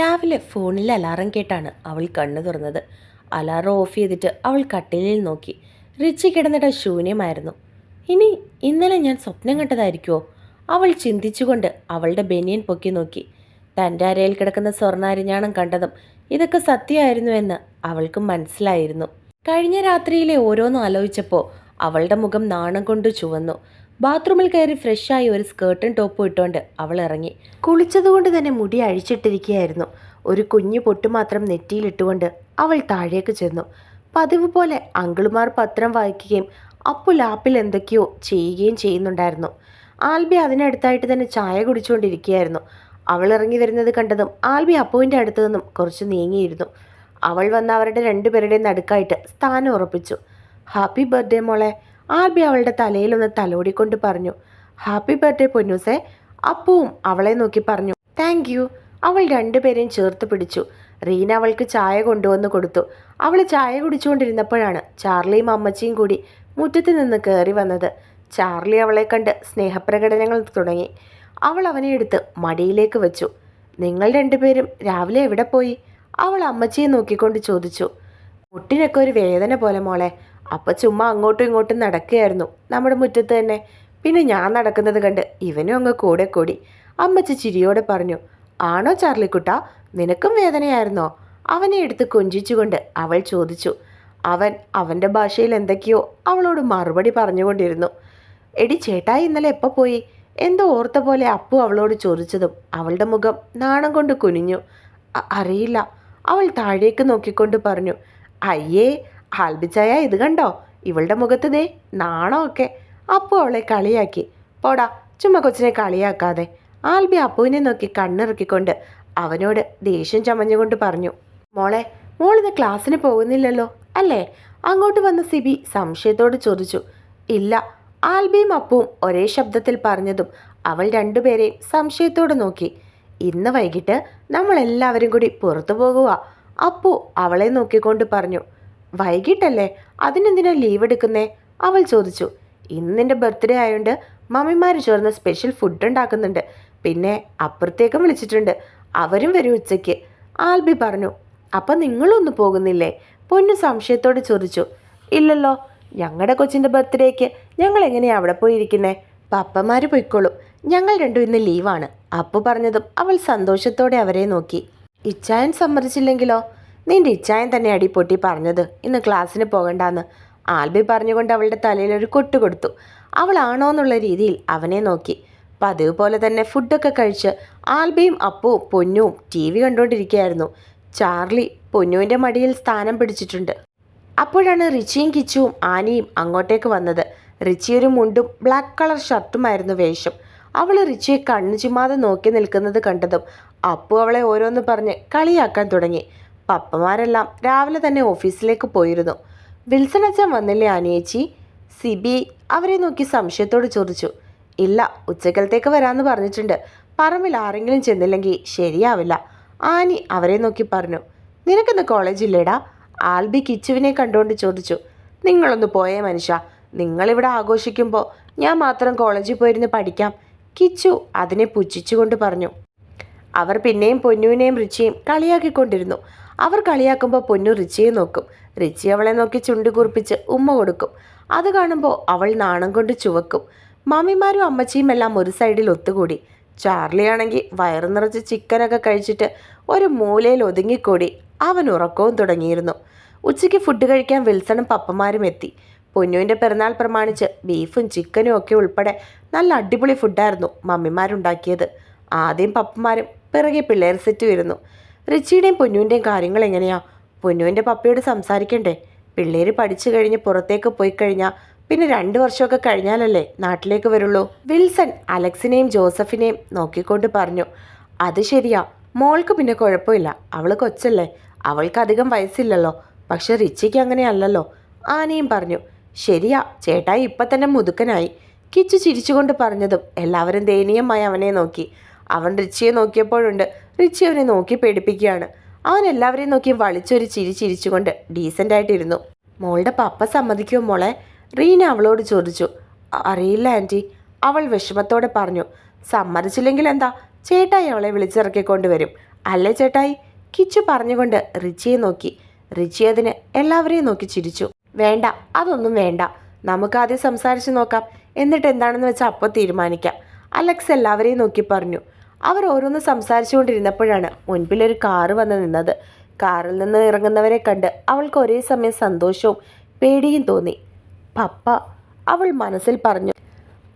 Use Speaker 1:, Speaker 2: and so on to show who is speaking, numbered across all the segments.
Speaker 1: രാവിലെ ഫോണിൽ അലാറം കേട്ടാണ് അവൾ കണ്ണു തുറന്നത്. അലാറം ഓഫ് ചെയ്തിട്ട് അവൾ കട്ടിലിൽ നോക്കി. റിച്ചി കിടന്നിട ശൂന്യമായിരുന്നു. ഇനി ഇന്നലെ ഞാൻ സ്വപ്നം കണ്ടതായിരിക്കുമോ അവൾ ചിന്തിച്ചുകൊണ്ട് അവളുടെ ബനിയൻ പൊക്കി നോക്കി. തന്റെ അരയിൽ കിടക്കുന്ന സ്വർണാരിഞ്ഞാണം കണ്ടതും ഇതൊക്കെ സത്യമായിരുന്നു എന്ന് അവൾക്ക് മനസ്സിലായിരുന്നു. കഴിഞ്ഞ രാത്രിയിലെ ഓരോന്നും ആലോചിച്ചപ്പോൾ അവളുടെ മുഖം നാണം കൊണ്ട് ചുവന്നു. ബാത്റൂമിൽ കയറി ഫ്രഷായി ഒരു സ്കേർട്ടും ടോപ്പും ഇട്ടുകൊണ്ട് അവൾ ഇറങ്ങി. കുളിച്ചതുകൊണ്ട് തന്നെ മുടി അഴിച്ചിട്ടിരിക്കുകയായിരുന്നു. ഒരു കുഞ്ഞു പൊട്ട് മാത്രം നെറ്റിയിലിട്ടുകൊണ്ട് അവൾ താഴേക്ക് ചെന്നു. പതിവ് പോലെ അങ്കിളുമാർ പത്രം വായിക്കുകയും അപ്പു ലാപ്പിൽ എന്തൊക്കെയോ ചെയ്യുകയും ചെയ്യുന്നുണ്ടായിരുന്നു. ആൽബി അതിനടുത്തായിട്ട് തന്നെ ചായ കുടിച്ചുകൊണ്ടിരിക്കുകയായിരുന്നു. അവൾ ഇറങ്ങി വരുന്നത് കണ്ടതും ആൽബി അപ്പുവിന്റെ അടുത്തു നിന്നും കുറച്ച് നീങ്ങിയിരുന്നു. അവൾ വന്ന് അവരുടെ രണ്ടുപേരുടെയും നടുക്കായിട്ട് സ്ഥാനം ഉറപ്പിച്ചു. ഹാപ്പി ബർത്ത്ഡേ മോളെ. ആൽബി അവളുടെ തലയിലൊന്ന് തലോടിക്കൊണ്ട് പറഞ്ഞു ഹാപ്പി ബർത്ത്ഡേ പൊന്നൂസേ. അപ്പുവും അവളെ നോക്കി പറഞ്ഞു താങ്ക് യു അവൾ രണ്ടുപേരെയും ചേർത്ത് പിടിച്ചു. റീന അവൾക്ക് ചായ കൊണ്ടുവന്ന് കൊടുത്തു. അവൾ ചായ കുടിച്ചുകൊണ്ടിരുന്നപ്പോഴാണ് ചാർലിയും അമ്മച്ചിയും കൂടി മുറ്റത്ത് നിന്ന് കയറി വന്നത്. ചാർലി അവളെ കണ്ട് സ്നേഹപ്രകടനങ്ങൾ തുടങ്ങി. അവൾ അവനെ എടുത്ത് മടിയിലേക്ക് വെച്ചു. നിങ്ങൾ രണ്ടുപേരും രാവിലെ എവിടെ പോയി? അവൾ അമ്മച്ചിയെ നോക്കിക്കൊണ്ട് ചോദിച്ചു. മുട്ടിനൊക്കെ ഒരു വേദന പോലെ മോളെ. അപ്പൊ ചുമ്മാ അങ്ങോട്ടും ഇങ്ങോട്ടും നടക്കുകയായിരുന്നു നമ്മുടെ മുറ്റത്ത് തന്നെ. പിന്നെ ഞാൻ നടക്കുന്നത് കണ്ട് ഇവനും അങ്ങ് കൂടെ കൂടി. അമ്മച്ചി ചിരിയോടെ പറഞ്ഞു ആണോ ചാർലിക്കുട്ട? നിനക്കും വേദനയായിരുന്നോ? അവനെ എടുത്ത് കൊഞ്ചിച്ചുകൊണ്ട് അവൾ ചോദിച്ചു. അവൻ അവന്റെ ഭാഷയിൽ എന്തൊക്കെയോ അവളോട് മറുപടി പറഞ്ഞുകൊണ്ടിരുന്നു. എടി ചേട്ടായി ഇന്നലെ എപ്പോൾ പോയി? എന്തോ ഓർത്ത പോലെ അപ്പു അവളോട് ചോദിച്ചതും അവളുടെ മുഖം നാണം കൊണ്ട് കുനിഞ്ഞു. അറിയില്ല. അവൾ താഴേക്ക് നോക്കിക്കൊണ്ട് പറഞ്ഞു അയ്യേ ആൽബിച്ചായ ഇത് കണ്ടോ? ഇവളുടെ മുഖത്ത് ദേ നാണമൊക്കെ. അപ്പോൾ അവളെ കളിയാക്കി. പോടാ ചുമ്മാ കൊച്ചിനെ കളിയാക്കാതെ. ആൽബി അപ്പുവിനെ നോക്കി കണ്ണിറക്കിക്കൊണ്ട് അവനോട് ദേഷ്യം ചമഞ്ഞുകൊണ്ട് പറഞ്ഞു മോളെ മോളിന്ന് ക്ലാസ്സിന് പോകുന്നില്ലല്ലോ അല്ലേ? അങ്ങോട്ട് വന്ന സിബി സംശയത്തോട് ചോദിച്ചു ഇല്ല. ആൽബിയും അപ്പുവും ഒരേ ശബ്ദത്തിൽ പറഞ്ഞതും അവൾ രണ്ടുപേരെയും സംശയത്തോട് നോക്കി. ഇന്ന് വൈകിട്ട് നമ്മളെല്ലാവരും കൂടി പുറത്തു പോകുക അപ്പു അവളെ നോക്കിക്കൊണ്ട് പറഞ്ഞു വൈകിട്ടല്ലേ? അതിനെന്തിനാ ലീവ് എടുക്കുന്നേ? അവൾ ചോദിച്ചു. ഇന്ന് നിന്റെ ബർത്ത്ഡേ ആയതുകൊണ്ട് മമ്മിമാർ ചേർന്ന് സ്പെഷ്യൽ ഫുഡ് ഉണ്ടാക്കുന്നുണ്ട്. പിന്നെ അപ്പുറത്തേക്കും വിളിച്ചിട്ടുണ്ട്. അവരും വരും ഉച്ചയ്ക്ക്. ആൽബി പറഞ്ഞു അപ്പം നിങ്ങളൊന്നും പോകുന്നില്ലേ? പൊന്നു സംശയത്തോട് ചോദിച്ചു. ഇല്ലല്ലോ ഞങ്ങളുടെ കൊച്ചിന്റെ ബർത്ത്ഡേക്ക് ഞങ്ങൾ എങ്ങനെയാണ് അവിടെ പോയിരിക്കുന്നേ? പപ്പമാർ പൊയ്ക്കോളും. ഞങ്ങൾ രണ്ടും ഇന്ന് ലീവാണ് അപ്പു പറഞ്ഞതും അവൾ സന്തോഷത്തോടെ അവരെ നോക്കി. ഇച്ചായൻ സമ്മതിച്ചില്ലെങ്കിലോ? നിന്റെ ഇച്ചായൻ തന്നെ അടി പൊട്ടി പറഞ്ഞത്. ഇന്ന് ക്ലാസ്സിന് പോകണ്ടാന്ന്. ആൽബി പറഞ്ഞുകൊണ്ട് അവളുടെ തലയിൽ ഒരു കൊട്ട് കൊടുത്തു. അവളാണോ എന്നുള്ള രീതിയിൽ അവനെ നോക്കി. പതിവ് പോലെ തന്നെ ഫുഡൊക്കെ കഴിച്ച് ആൽബിയും അപ്പുവും പൊന്നുവും ടി വി കണ്ടുകൊണ്ടിരിക്കുകയായിരുന്നു ചാർലി പൊന്നുവിന്റെ മടിയിൽ സ്ഥാനം പിടിച്ചിട്ടുണ്ട്. അപ്പോഴാണ് റിച്ചിയും കിച്ചുവും ആനയും അങ്ങോട്ടേക്ക് വന്നത്. റിച്ചി ഒരു മുണ്ടും ബ്ലാക്ക് കളർ ഷർട്ടുമായിരുന്നു വേഷം. അവൾ റിച്ചിയെ കണ്ണു ചുമ്മാതെ നോക്കി നിൽക്കുന്നത് കണ്ടതും അപ്പു അവളെ ഓരോന്ന് പറഞ്ഞ് കളിയാക്കാൻ തുടങ്ങി. പപ്പമാരെല്ലാം രാവിലെ തന്നെ ഓഫീസിലേക്ക് പോയിരുന്നു. വിൽസൺ അച്ഛൻ വന്നില്ലേ അനിയേച്ചി? സിബി അവരെ നോക്കി സംശയത്തോട് ചോദിച്ചു. ഇല്ല ഉച്ചക്കലത്തേക്ക് വരാമെന്ന് പറഞ്ഞിട്ടുണ്ട്. പറമ്പിൽ ആരെങ്കിലും ചെന്നില്ലെങ്കിൽ ശരിയാവില്ല. ആനി അവരെ നോക്കി പറഞ്ഞു. നിനക്കിന്ന് കോളേജില്ലേടാ ആൽബി കിച്ചുവിനെ കണ്ടുകൊണ്ട് ചോദിച്ചു. നിങ്ങളൊന്ന് പോയേ മനുഷ്യ. നിങ്ങളിവിടെ ആഘോഷിക്കുമ്പോൾ ഞാൻ മാത്രം കോളേജിൽ പോയിരുന്ന് പഠിക്കാം. കിച്ചു അതിനെ പുച്ഛിച്ചുകൊണ്ട് പറഞ്ഞു. അവർ പിന്നെയും പൊന്നുവിനെയും റിച്ചിയും കളിയാക്കിക്കൊണ്ടിരുന്നു. അവർ കളിയാക്കുമ്പോൾ പൊന്നു റിച്ചിയെ നോക്കും. റിച്ചി അവളെ നോക്കി ചുണ്ടു കുറിപ്പിച്ച് ഉമ്മ കൊടുക്കും. അത് കാണുമ്പോൾ അവൾ നാണം കൊണ്ട് ചുവക്കും. മമ്മിമാരും അമ്മച്ചിയും എല്ലാം ഒരു സൈഡിൽ ഒത്തുകൂടി. ചാർലി ആണെങ്കിൽ വയറു നിറച്ച് ചിക്കനൊക്കെ കഴിച്ചിട്ട് ഒരു മൂലയിൽ ഒതുങ്ങിക്കൂടി. അവൻ ഉറക്കവും തുടങ്ങിയിരുന്നു. ഉച്ചയ്ക്ക് ഫുഡ് കഴിക്കാൻ വിൽസണും പപ്പമാരും എത്തി. പൊന്നുവിന്റെ പിറന്നാൾ പ്രമാണിച്ച് ബീഫും ചിക്കനും ഒക്കെ ഉൾപ്പെടെ നല്ല അടിപൊളി ഫുഡായിരുന്നു മമ്മിമാരുണ്ടാക്കിയത് ആദ്യം പപ്പമാരും പിറകെ പിള്ളേർ സെറ്റ് വരുന്നു റിച്ചിയുടെയും പൊന്നുവിന്റെയും കാര്യങ്ങൾ എങ്ങനെയാ? പൊന്നുവിന്റെ പപ്പയോട് സംസാരിക്കണ്ടേ? പിള്ളേർ പഠിച്ചു കഴിഞ്ഞ് പുറത്തേക്ക് പോയി കഴിഞ്ഞാൽ പിന്നെ രണ്ട് വർഷമൊക്കെ കഴിഞ്ഞാലല്ലേ നാട്ടിലേക്ക് വരുള്ളൂ? വിൽസൺ അലക്സിനെയും ജോസഫിനെയും നോക്കിക്കൊണ്ട് പറഞ്ഞു അത് ശരിയാ. മോൾക്ക് പിന്നെ കുഴപ്പമില്ല. അവൾ കൊച്ചല്ലേ. അവൾക്ക് അധികം വയസ്സില്ലല്ലോ. പക്ഷെ റിച്ചിക്ക് അങ്ങനെയല്ലല്ലോ. ആനയും പറഞ്ഞു ശരിയാ. ചേട്ടായി ഇപ്പം തന്നെ മുതുക്കനായി. കിച്ചു ചിരിച്ചുകൊണ്ട് പറഞ്ഞതും എല്ലാവരും ദയനീയമായി അവനെ നോക്കി. അവൻ റിച്ചിയെ നോക്കിയപ്പോഴുണ്ട് റിച്ചി അവനെ നോക്കി പേടിപ്പിക്കുകയാണ്. അവൻ എല്ലാവരെയും നോക്കി വളിച്ചൊരു ചിരി ചിരിച്ചുകൊണ്ട് ഡീസന്റ് ആയിട്ടിരുന്നു. മോളുടെ പപ്പ സമ്മതിക്കുമോ മോളെ? റീന അവളോട് ചോദിച്ചു. അറിയില്ല ആന്റി അവൾ വിഷമത്തോടെ പറഞ്ഞു. സമ്മതിച്ചില്ലെങ്കിൽ എന്താ? ചേട്ടായി അവളെ വിളിച്ചിറക്കിക്കൊണ്ട് വരും അല്ലേ ചേട്ടായി? കിച്ചു പറഞ്ഞുകൊണ്ട് റിച്ചിയെ നോക്കി. റിച്ചി അതിന് എല്ലാവരെയും നോക്കി ചിരിച്ചു. വേണ്ട അതൊന്നും വേണ്ട. നമുക്ക് ആദ്യം സംസാരിച്ച് നോക്കാം. എന്നിട്ട് എന്താണെന്ന് വെച്ചാൽ അപ്പോൾ തീരുമാനിക്കാം. അലക്സ് എല്ലാവരെയും നോക്കി പറഞ്ഞു. അവർ ഓരോന്ന് സംസാരിച്ചുകൊണ്ടിരുന്നപ്പോഴാണ് ഒരു കാറ് വന്ന് നിന്നത്. കാറിൽ നിന്ന് ഇറങ്ങുന്നവരെ കണ്ട് അവൾക്ക് ഒരേ സമയം സന്തോഷവും പേടിയും തോന്നി. പപ്പ അവൾ മനസ്സിൽ പറഞ്ഞു.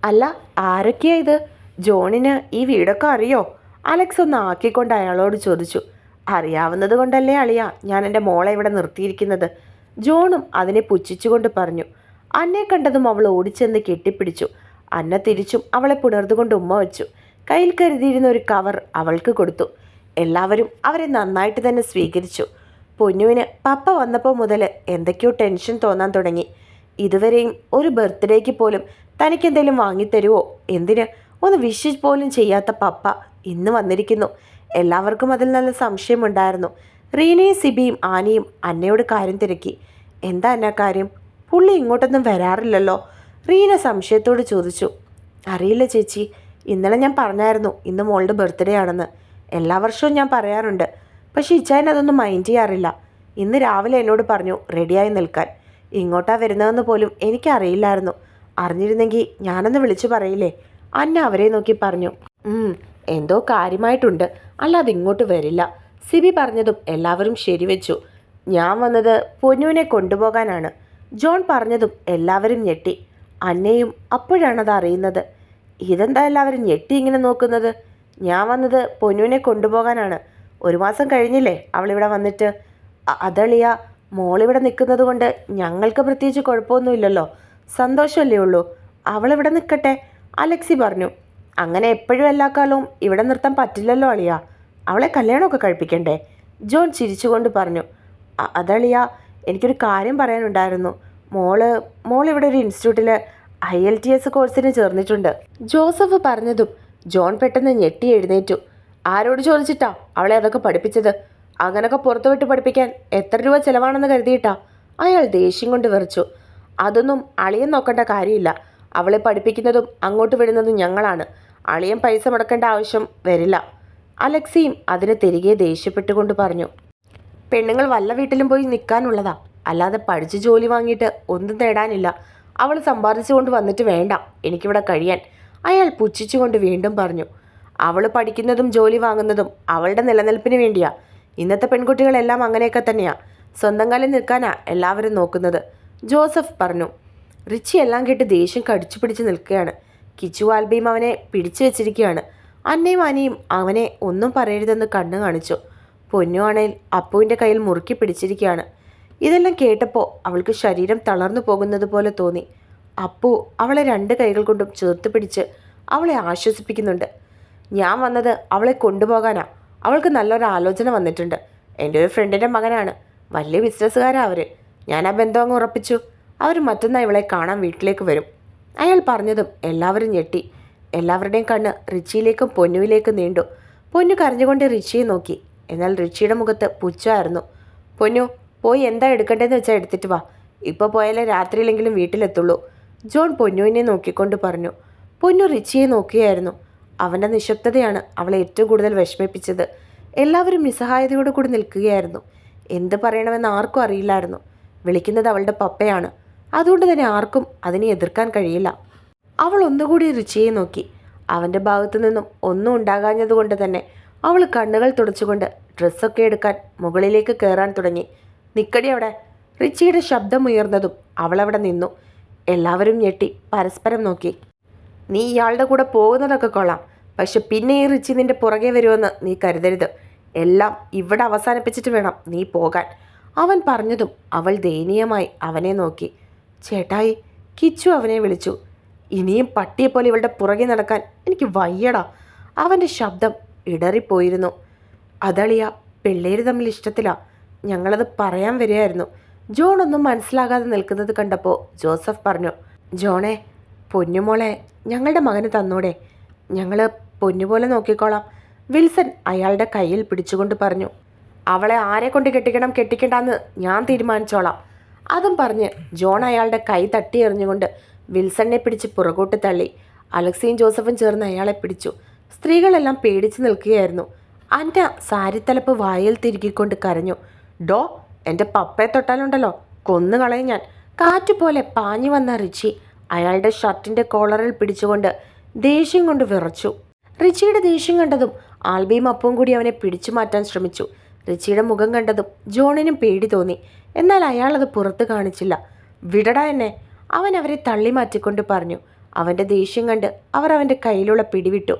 Speaker 1: അല്ല ആരൊക്കെയാ ഇത്? ജോണിന് ഈ വീടൊക്കെ അറിയോ? അലക്സ് ഒന്ന് ആക്കിക്കൊണ്ട് അയാളോട് ചോദിച്ചു. അറിയാവുന്നത് കൊണ്ടല്ലേ അളിയ ഞാൻ എന്റെ മോളെ ഇവിടെ നിർത്തിയിരിക്കുന്നത്. ജോണും അതിനെ പുച്ഛിച്ചുകൊണ്ട് പറഞ്ഞു. അന്നെ കണ്ടതും അവൾ ഓടിച്ചെന്ന് കെട്ടിപ്പിടിച്ചു. അന്ന തിരിച്ചും അവളെ പുണർന്നുകൊണ്ട് ഉമ്മ വെച്ചു. കയ്യിൽ കരുതിയിരുന്ന ഒരു കവർ അവൾക്ക് കൊടുത്തു. എല്ലാവരും അവരെ നന്നായിട്ട് തന്നെ സ്വീകരിച്ചു. പൊന്നുവിന് പപ്പ വന്നപ്പോൾ മുതൽ എന്തൊക്കെയോ ടെൻഷൻ തോന്നാൻ തുടങ്ങി. ഇതുവരെയും ഒരു ബർത്ത്ഡേക്ക് പോലും തനിക്കെന്തെങ്കിലും വാങ്ങിത്തരുമോ എന്തിന്? ഒന്ന് വിഷ് പോലും ചെയ്യാത്ത പപ്പ ഇന്ന് വന്നിരിക്കുന്നു. എല്ലാവർക്കും അതിൽ നല്ല സംശയമുണ്ടായിരുന്നു റീനയും സിബിയും ആനയും അന്നയോട് കാര്യം തിരക്കി. എന്താ അന്ന കാര്യം? പുള്ളി ഇങ്ങോട്ടൊന്നും വരാറില്ലല്ലോ? റീന സംശയത്തോട് ചോദിച്ചു. അറിയില്ല ചേച്ചി. ഇന്നലെ ഞാൻ പറഞ്ഞായിരുന്നു ഇന്ന് മോളുടെ ബർത്ത്ഡേ ആണെന്ന്. എല്ലാ വർഷവും ഞാൻ പറയാറുണ്ട്. പക്ഷേ ഇച്ചായൻ അതൊന്നും മൈൻഡ് ചെയ്യാറില്ല. ഇന്ന് രാവിലെ എന്നോട് പറഞ്ഞു റെഡിയായി നിൽക്കാൻ. ഇങ്ങോട്ടാ വരുന്നതെന്ന് പോലും എനിക്കറിയില്ലായിരുന്നു. അറിഞ്ഞിരുന്നെങ്കിൽ ഞാനൊന്ന് വിളിച്ചു പറയില്ലേ? അന്ന അവരെ നോക്കി പറഞ്ഞു "ഉം, എന്തോ കാര്യമായിട്ടുണ്ട്. അല്ലാതെ ഇങ്ങോട്ട് വരില്ല. സിബി പറഞ്ഞതും എല്ലാവരും ശരിവെച്ചു ഞാൻ വന്നത് പൊന്നുവിനെ കൊണ്ടുപോകാനാണ്. ജോൺ പറഞ്ഞതും എല്ലാവരും ഞെട്ടി. അന്നയും അപ്പോഴാണത് അറിയുന്നത് ഇതെന്താ എല്ലാവരും ഞെട്ടി ഇങ്ങനെ നോക്കുന്നത്? ഞാൻ വന്നത് പൊന്നുവിനെ കൊണ്ടുപോകാനാണ്. ഒരു മാസം കഴിഞ്ഞില്ലേ അവളിവിടെ വന്നിട്ട്? അതളിയ മോളിവിടെ നിൽക്കുന്നത് കൊണ്ട് ഞങ്ങൾക്ക് പ്രത്യേകിച്ച് കുഴപ്പമൊന്നുമില്ലല്ലോ. സന്തോഷമല്ലേ ഉള്ളൂ. അവളിവിടെ നിൽക്കട്ടെ അലക്സി പറഞ്ഞു. അങ്ങനെ എപ്പോഴും എല്ലാ കാലവും ഇവിടെ നിർത്താൻ പറ്റില്ലല്ലോ അളിയ. അവളെ കല്യാണമൊക്കെ കഴിപ്പിക്കണ്ടേ? ജോൺ ചിരിച്ചുകൊണ്ട് പറഞ്ഞു. "അ- അതളിയ എനിക്കൊരു കാര്യം പറയാനുണ്ടായിരുന്നു. മോൾ മോൾ ഇവിടെ ഒരു ഇൻസ്റ്റിറ്റ്യൂട്ടിൽ ഐ എൽ ടി എസ് കോഴ്സിന് ചേർന്നിട്ടുണ്ട്. ജോസഫ് പറഞ്ഞതും ജോൺ പെട്ടെന്ന് ഞെട്ടി എഴുന്നേറ്റു. ആരോട് ചോദിച്ചിട്ടാ അവളെ അതൊക്കെ പഠിപ്പിച്ചത്? അങ്ങനൊക്കെ പുറത്തു വിട്ട് പഠിപ്പിക്കാൻ എത്ര രൂപ ചിലവാണെന്ന് കരുതിയിട്ടാ? അയാൾ ദേഷ്യം കൊണ്ട് വിറച്ചു. അതൊന്നും അളിയൻ നോക്കേണ്ട കാര്യമില്ല. അവളെ പഠിപ്പിക്കുന്നതും അങ്ങോട്ട് വിടുന്നതും ഞങ്ങളാണ്. അളിയൻ പൈസ മുടക്കേണ്ട ആവശ്യം വരില്ല. അലക്സിയും അതിന് തിരികെ ദേഷ്യപ്പെട്ടുകൊണ്ട് പറഞ്ഞു. പെണ്ണുങ്ങൾ വല്ല വീട്ടിലും പോയി നിൽക്കാനുള്ളതാ. അല്ലാതെ പഠിച്ച് ജോലി വാങ്ങിയിട്ട് ഒന്നും നേടാനില്ല അവൾ സമ്പാദിച്ചുകൊണ്ട് വന്നിട്ട് വേണ്ട എനിക്കിവിടെ കഴിയാൻ. അയാൾ പുച്ഛിച്ചുകൊണ്ട് വീണ്ടും പറഞ്ഞു അവൾ പഠിക്കുന്നതും ജോലി വാങ്ങുന്നതും അവളുടെ നിലനിൽപ്പിന് വേണ്ടിയാ. ഇന്നത്തെ പെൺകുട്ടികളെല്ലാം അങ്ങനെയൊക്കെ തന്നെയാ. സ്വന്തം കാലിൽ നിൽക്കാനാ എല്ലാവരും നോക്കുന്നത്. ജോസഫ് പറഞ്ഞു റിച്ചി എല്ലാം കേട്ട് ദേഷ്യം കടിച്ചു പിടിച്ച് നിൽക്കുകയാണ്. കിച്ചു ആൽബിയും അവനെ പിടിച്ചു വെച്ചിരിക്കുകയാണ്. അന്നയും അനിയും അവനെ ഒന്നും പറയരുതെന്ന് കണ്ണു കാണിച്ചു. പൊന്നു ആണേൽ അപ്പുവിന്റെ കയ്യിൽ മുറുക്കി പിടിച്ചിരിക്കുകയാണ്. ഇതെല്ലാം കേട്ടപ്പോൾ അവൾക്ക് ശരീരം തളർന്നു പോകുന്നത് പോലെ തോന്നി. അപ്പു അവളെ രണ്ട് കൈകൾ കൊണ്ടും ചേർത്ത് പിടിച്ച് അവളെ ആശ്വസിപ്പിക്കുന്നുണ്ട്. ഞാൻ വന്നത് അവളെ കൊണ്ടുപോകാനാ. അവൾക്ക് നല്ലൊരു ആലോചന വന്നിട്ടുണ്ട്. എന്റെ ഒരു ഫ്രണ്ടിന്റെ മകനാണ്. വലിയ ബിസിനസ്സുകാരാണ് അവർ ഞാൻ ആ ബന്ധം അങ്ങ് ഉറപ്പിച്ചു. അവർ മറ്റന്നാൾ ഇവളെ കാണാൻ വീട്ടിലേക്ക് വരും. അയാൾ പറഞ്ഞതും എല്ലാവരും ഞെട്ടി. എല്ലാവരുടെയും കണ്ണ് റിച്ചിയിലേക്കും പൊന്നുവിലേക്കും നീണ്ടു. പൊന്നു കരഞ്ഞുകൊണ്ട് റിച്ചിയെ നോക്കി. എന്നാൽ റിച്ചിയുടെ മുഖത്ത് പുച്ഛമായിരുന്നു. പൊന്നു പോയി എന്താ എടുക്കേണ്ടതെന്ന് വെച്ചാൽ എടുത്തിട്ട് വാ. ഇപ്പോൾ പോയാലേ രാത്രിയിലെങ്കിലും വീട്ടിലെത്തുള്ളൂ. ജോൺ പൊന്നുവിനെ നോക്കിക്കൊണ്ട് പറഞ്ഞു. പൊന്നു റിച്ചിയെ നോക്കിയായിരുന്നു അവന്റെ നിശബ്ദതയാണ് അവളെ ഏറ്റവും കൂടുതൽ വിഷമിപ്പിച്ചത്. എല്ലാവരും നിസ്സഹായതയോട് കൂടി നിൽക്കുകയായിരുന്നു. എന്ത് പറയണമെന്ന് ആർക്കും അറിയില്ലായിരുന്നു. വിളിക്കുന്നത് അവളുടെ പപ്പയാണ്. അതുകൊണ്ട് തന്നെ ആർക്കും അതിനെ എതിർക്കാൻ കഴിയില്ല. അവൾ ഒന്നുകൂടി റിച്ചിയെ നോക്കി. അവന്റെ ഭാഗത്തു നിന്നും ഒന്നും ഉണ്ടാകാഞ്ഞതുകൊണ്ട് തന്നെ അവൾ കണ്ണുകൾ തുടച്ചുകൊണ്ട് ഡ്രസ്സൊക്കെ എടുക്കാൻ മുകളിലേക്ക് കയറാൻ തുടങ്ങി. നിക്കടി അവിടെ. റിച്ചിയുടെ ശബ്ദം ശബ്ദമുയർന്നതും അവളവിടെ നിന്നു. എല്ലാവരും ഞെട്ടി പരസ്പരം നോക്കി. നീ ഇയാളുടെ കൂടെ പോകുന്നതൊക്കെ കൊള്ളാം. പക്ഷെ പിന്നെ ഈ റിച്ചി നിന്റെ പുറകെ വരുമെന്ന് നീ കരുതരുത്. എല്ലാം ഇവിടെ അവസാനിപ്പിച്ചിട്ട് വേണം നീ പോകാൻ. അവൻ പറഞ്ഞതും അവൾ ദയനീയമായി അവനെ നോക്കി. ചേട്ടായി കിച്ചു അവനെ വിളിച്ചു. ഇനിയും പട്ടിയെപ്പോലെ ഇവളുടെ പുറകെ നടക്കാൻ എനിക്ക് വയ്യടാ. അവന്റെ ശബ്ദം ഇടറിപ്പോയിരുന്നു. അതളിയ പിള്ളേര് തമ്മിൽ ഇഷ്ടത്തിലാ. ഞങ്ങളത് പറയാൻ വരികയായിരുന്നു. ജോൺ ഒന്നും മനസ്സിലാകാതെ നിൽക്കുന്നത് കണ്ടപ്പോൾ ജോസഫ് പറഞ്ഞു ജോണെ പൊന്നുമോളെ ഞങ്ങളുടെ മകന് തന്നൂടെ. ഞങ്ങൾ പൊന്നുപോലെ നോക്കിക്കോളാം. വിൽസൺ അയാളുടെ കയ്യിൽ പിടിച്ചുകൊണ്ട് പറഞ്ഞു അവളെ ആരെ കൊണ്ട് കെട്ടിക്കണം കെട്ടിക്കണ്ടെന്ന് ഞാൻ തീരുമാനിച്ചോളാം. അതും പറഞ്ഞ് ജോൺ അയാളുടെ കൈ തട്ടി എറിഞ്ഞുകൊണ്ട് വിൽസണിനെ പിടിച്ച് പുറകോട്ട് തള്ളി. അലക്സിയും ജോസഫും ചേർന്ന് അയാളെ പിടിച്ചു. സ്ത്രീകളെല്ലാം പേടിച്ചു നിൽക്കുകയായിരുന്നു. അന്ന സാരിത്തലപ്പ് വായിൽ തിരുകിക്കൊണ്ട് കരഞ്ഞു. ഡോ എന്റെ പപ്പയെ തൊട്ടാലുണ്ടല്ലോ. കൊന്നു കൊന്നുകളയും ഞാൻ. കാറ്റുപോലെ പാഞ്ഞു വന്ന റിച്ചി അയാളുടെ ഷർട്ടിന്റെ കോളറിൽ പിടിച്ചുകൊണ്ട് ദേഷ്യം കൊണ്ട് വിറച്ചു. റിച്ചിയുടെ ദേഷ്യം കണ്ടതും ആൽബിയും അപ്പവും കൂടി അവനെ പിടിച്ചു മാറ്റാൻ ശ്രമിച്ചു. റിച്ചിയുടെ മുഖം കണ്ടതും ജോണിനും പേടി തോന്നി. എന്നാൽ അയാൾ അത് പുറത്ത് കാണിച്ചില്ല. വിടടാ എന്നെ അവൻ അവരെ തള്ളി മാറ്റിക്കൊണ്ട് പറഞ്ഞു. അവന്റെ ദേഷ്യം കണ്ട് അവർ അവന്റെ കയ്യിലുള്ള പിടിവിട്ടു.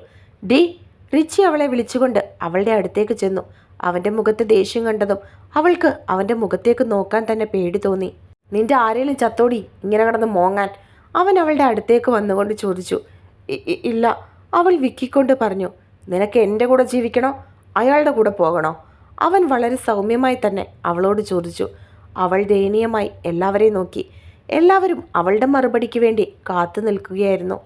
Speaker 1: ഡി റിച്ചി അവളെ വിളിച്ചുകൊണ്ട് അവളുടെ അടുത്തേക്ക് ചെന്നു. അവന്റെ മുഖത്ത് ദേഷ്യം കണ്ടതും അവൾക്ക് അവന്റെ മുഖത്തേക്ക് നോക്കാൻ തന്നെ പേടി തോന്നി. നിന്റെ ആരേലും ചത്തോടി? ഇങ്ങനെ കിടന്ന് മോങ്ങാൻ? അവൻ അവളുടെ അടുത്തേക്ക് വന്നുകൊണ്ട് ചോദിച്ചു. "ഇ- ഇ- ഇല്ല അവൾ വിക്കിക്കൊണ്ട് പറഞ്ഞു. നിനക്ക് എന്റെ കൂടെ ജീവിക്കണോ? അയാളുടെ കൂടെ പോകണോ? അവൻ വളരെ സൗമ്യമായി തന്നെ അവളോട് ചോദിച്ചു. അവൾ ദയനീയമായി എല്ലാവരെയും നോക്കി. എല്ലാവരും അവളുടെ മറുപടിക്ക് വേണ്ടി കാത്തു നിൽക്കുകയായിരുന്നു.